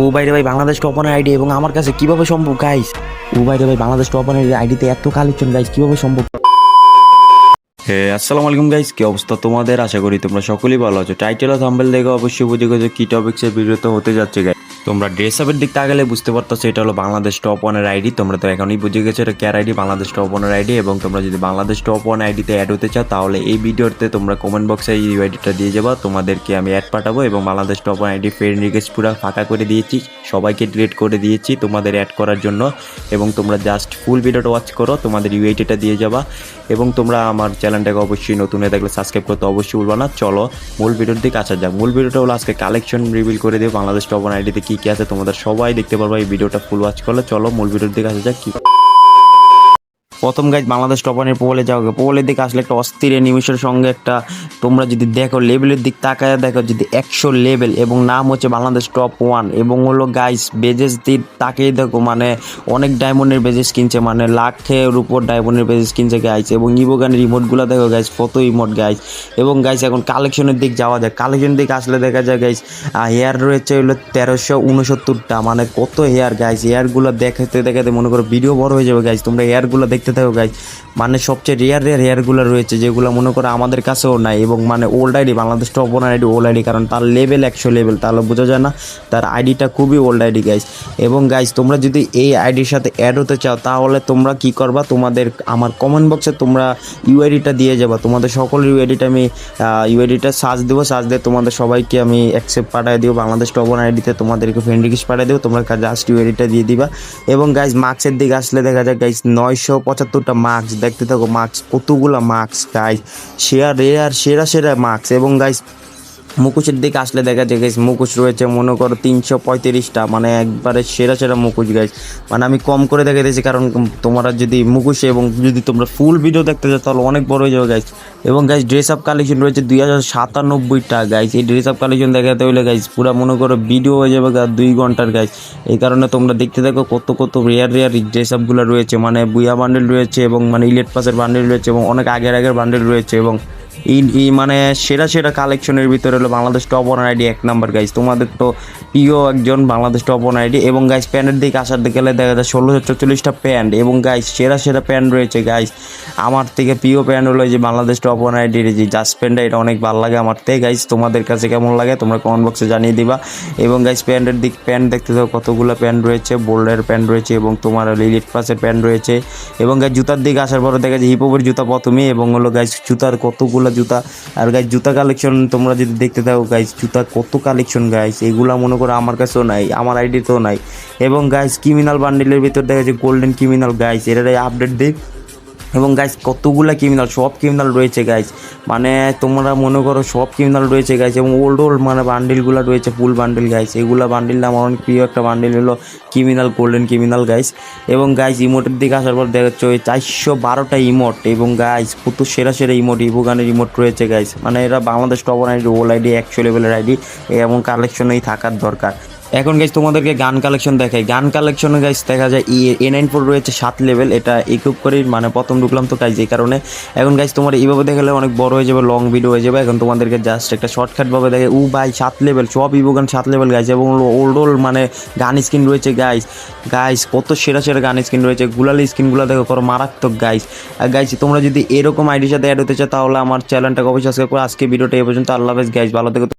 ও বাইরে ভাই বাংলাদেশ টপ ওয়ানের আইডি এবং আমার কাছে কীভাবে সম্ভব গাইস ও বাইরে ভাই বাংলাদেশ টপ ওয়ানের আইডিতে এত কালেকশন গাইস কীভাবে সম্ভব? হ্যাঁ আসসালামু আলাইকুম গাইস কি অবস্থা তোমাদের? আশা করি তোমরা সকলেই ভালো আছো। টাইটেল ও থাম্বেল দেখে অবশ্যই বুঝে গেছো কি টপিক্সের ভিডিওতে হতে যাচ্ছে গাইস তোমরা ড্রেস আপের দিক তাকালে বুঝতে পারতেছো, এটা হলো বাংলাদেশ টপ ওয়ানের আইডি তোমরা তো এখনই বুঝে গেছো এটা ক্যার আইডি বাংলাদেশ টপ ওয়ানের আইডি এবং তোমরা যদি বাংলাদেশ টপ ওয়ান আইডিতে অ্যাড হতে চাও, তাহলে এই ভিডিওতে তোমরা কমেন্ট বক্সে এই আইডিটা দিয়ে যাবা। তোমাদেরকে আমি অ্যাড পাঠাবো এবং Bangladesh top one ID friend request পুরো ফাঁকা করে দিয়েছি। সবাইকে ডিলিট করে দিয়েছি তোমাদের অ্যাড করার জন্য। এবং তোমরা জাস্ট ফুল ভিডিওটা ওয়াচ করো, তোমাদের ইউআইটিটা দিয়ে যাবা। এবং তোমরা আমার চ্যানেলটাকে অবশ্যই নতুন হয়ে থাকলে সাবস্ক্রাইব করতে অবশ্যই ভুলবা না। চলো, মূল ভিডিওর দিকে আসা যাক। মূল ভিডিওটা হলো আজকে কালেকশন রিভিল করে দিও বাংলাদেশ টপ ওয়ান আইডিতে কী কী আছে, তোমাদের সবাই দেখতে পারবা এই ভিডিওটা ফুল ওয়াচ করলে। চলো মূল ভিডিওর দিকে আসা যাক, কি প্রথম গাইজ বাংলাদেশ টপানের পোলে যাও পোলের দিকে আসলে একটা অস্থির নিমিশের সঙ্গে একটা, তোমরা যদি দেখো লেভেলের দিক তাকায় দেখো যদি একশো লেভেল এবং নাম হচ্ছে বাংলাদেশ টপ ওয়ান এবং হলো গাইস বেজেস দিক তাকিয়ে দেখো মানে অনেক ডায়মন্ডের বেজেস কিনছে মানে লাখের উপর ডায়মন্ডের বেজেস কিনছে গাইস এবং ইভোগানের রিমোটগুলো দেখো গাইস কত ইমোট গাইস এবং গাইস এখন কালেকশনের দিক যাওয়া যায় কালেকশনের দিক আসলে দেখা যায় গাইস হেয়ার রয়েছে হলো তেরোশো উনসত্তরটা মানে কত হেয়ার গাইস হেয়ারগুলো দেখাতে দেখাতে মনে করো ভিডিও বড় হয়ে যাবে গাইস তোমরা হেয়ারগুলো দেখতে থাকো গাইস মানে সবচেয়ে রেয়ার রেয়ার হেয়ারগুলো রয়েছে, যেগুলো মনে করো আমাদের কাছেও নাই এবং মানে old ID Bangladesh top one ID old ID কারণ তার লেভেল একশো লেভেল তাহলে বোঝা যায় না তার আইডিটা খুবই ওল্ড আইডি গাইস এবং গাইস তোমরা যদি এই আইডির সাথে অ্যাড হতে চাও, তাহলে তোমরা কি করবা? তোমাদের আমার কমেন্ট বক্সে তোমরা ইউআইডিটা দিয়ে যাবা। তোমাদের সকল ইউআইডিটা আমি ইউআইডিটা সার্চ দেবো সার্চ দিয়ে তোমাদের সবাইকে আমি অ্যাকসেপ্ট পাঠিয়ে দিব। বাংলাদেশ টপ ওয়ান আইডিতে তোমাদেরকে ফ্রেন্ড রিকোয়েস্ট পাঠিয়ে দেবো। তোমরা জাস্ট ইউআইডিটা দিয়ে দিবা। এবং গাইস মার্কসের দিকে আসলে দেখা যায় গাইস নয়শো পঁচাত্তরটা মাস্ক দেখতে থাকো মার্কস কতগুলো মার্কস গাইস সেরা রেয়ার সেরা সেরা মার্কস এবং গাইস মুখোশের দিকে আসলে দেখা যায় গাইস মুখোশ রয়েছে, মনে করো তিনশো পঁয়ত্রিশটা মানে একবারে সেরা সেরা মুখোশ গাইস মানে আমি কম করে দেখে দিয়েছি, কারণ তোমরা যদি মুখোশে এবং যদি তোমরা ফুল ভিডিও দেখতে চাও তাহলে অনেক বড় হয়ে যাবে গাইস এবং গাইস ড্রেস আপ কালেকশন রয়েছে দুই হাজার সাতানব্বইটা গাইস এই ড্রেস আপ কালেকশন দেখাতে হলে গাইস পুরো মনে করো ভিডিও হয়ে যাবে গা দুই ঘণ্টার গাইস এই কারণে তোমরা দেখতে থাকো কত কত রেয়ার রেয়ার ড্রেস আপগুলো রয়েছে মানে বুয়া বান্ডেল রয়েছে এবং মানে ইলেট পাসের বান্ডেল রয়েছে এবং অনেক আগের আগের বান্ডেল রয়েছে এবং মানে সেরা সেরা কালেকশনের ভিতরে হলো বাংলাদেশ টপ ওয়ান আইডি এক নাম্বার গাইজ তোমাদের তো প্রিয় একজন বাংলাদেশ টপ ওয়ান আইডি এবং গাইজ প্যান্টের দিকে আসার গেলে দেখা যায় ষোলোশো চল্লিশটা প্যান্ট এবং গাইজ সেরা সেরা প্যান্ট রয়েছে গাইজ আমার থেকে প্রিয় প্যান্ট হলো যে বাংলাদেশ টপ ওয়ান আইডির যে জাস্ট প্যান্টটা, এটা অনেক ভালো লাগে আমার থেকে গাইজ তোমাদের কাছে কেমন লাগে তোমরা কমেন্ট বক্সে জানিয়ে দিবা। এবং গাইজ প্যান্টের দিক, প্যান্ট দেখতে থাকো, কতগুলো প্যান্ট রয়েছে, বোল্ডের প্যান্ট রয়েছে এবং তোমার লিলিট পাসের প্যান্ট রয়েছে। এবং গাইজ জুতার দিকে আসার পরে দেখা যায় হিপোপের জুতা প্রথমে এবং হলো গাইজ জুতার কতগুলো জুতা। আর গাইজ জুতা কালেকশন তোমরা যদি দেখতে থাকো গাইজ জুতা কত কালেকশন গাইজ এগুলো মনে করো আমার কাছেও নাই, আমার আইডিতেও নাই। এবং গাইজ ক্রিমিনাল বান্ডিলের ভিতর দেখা যায় গোল্ডেন ক্রিমিনাল গাইজ এটাই আপডেট দিক এবং গাইজ কতগুলা ক্রিমিনাল সব ক্রিমিনাল রয়েছে গাইজ মানে তোমরা মনে করো সব ক্রিমিনাল রয়েছে গাইজ এবং ওল্ড ওল্ড মানে বান্ডিলগুলো রয়েছে ফুল বান্ডিল গাইজ এগুলো বান্ডিল আমার অনেক প্রিয় একটা বান্ডিল হলো ক্রিমিনাল গোল্ডেন ক্রিমিনাল গাইজ এবং গাইজ ইমোটের দিকে আসার পর দেখা যাচ্ছে ওই চারশো বারোটা ইমোট এবং গাইজ কত সেরা সেরা ইমোট ইভোগানের ইমোট রয়েছে গাইজ মানে এরা Bangladesh top ID old ID একশো আইডি এমন কালেকশনেই থাকার দরকার। এখন গাইজ তোমাদেরকে গান কালেকশন দেখাই। গান কালেকশনে গাইজ দেখা যায় ই এ নাইন ফোর রয়েছে সাত লেভেল এটা ইকুইপ করেই মানে প্রথম ঢুকলাম তো গাইজ এই কারণে। এখন গাইজ তোমার এইভাবে দেখালে অনেক বড় হয়ে যাবে লং ভিডিও হয়ে যাবে। এখন তোমাদেরকে জাস্ট একটা শর্টকাট ভাবে দেখে উ ভাই, সাত লেভেল সব ইভো গান সাত লেভেল গাইজ এবং ওল্ড ওল্ড মানে গান স্কিন রয়েছে গাইজ গাইজ কত সেরা সেরা গান স্কিন রয়েছে। গুলালি স্কিনগুলো দেখো করো মারাত্মক গাইজ আর গাইজ তোমরা যদি এরকম আইডির সাথে অ্যাড হতে চাও, তাহলে আমার চ্যানেলটাকে অবশ্যই সাবস্ক্রাইব করো। আজকে ভিডিওটা এ পর্যন্ত। আল্লাহ হাফেজ গাইজ ভালো থেকে।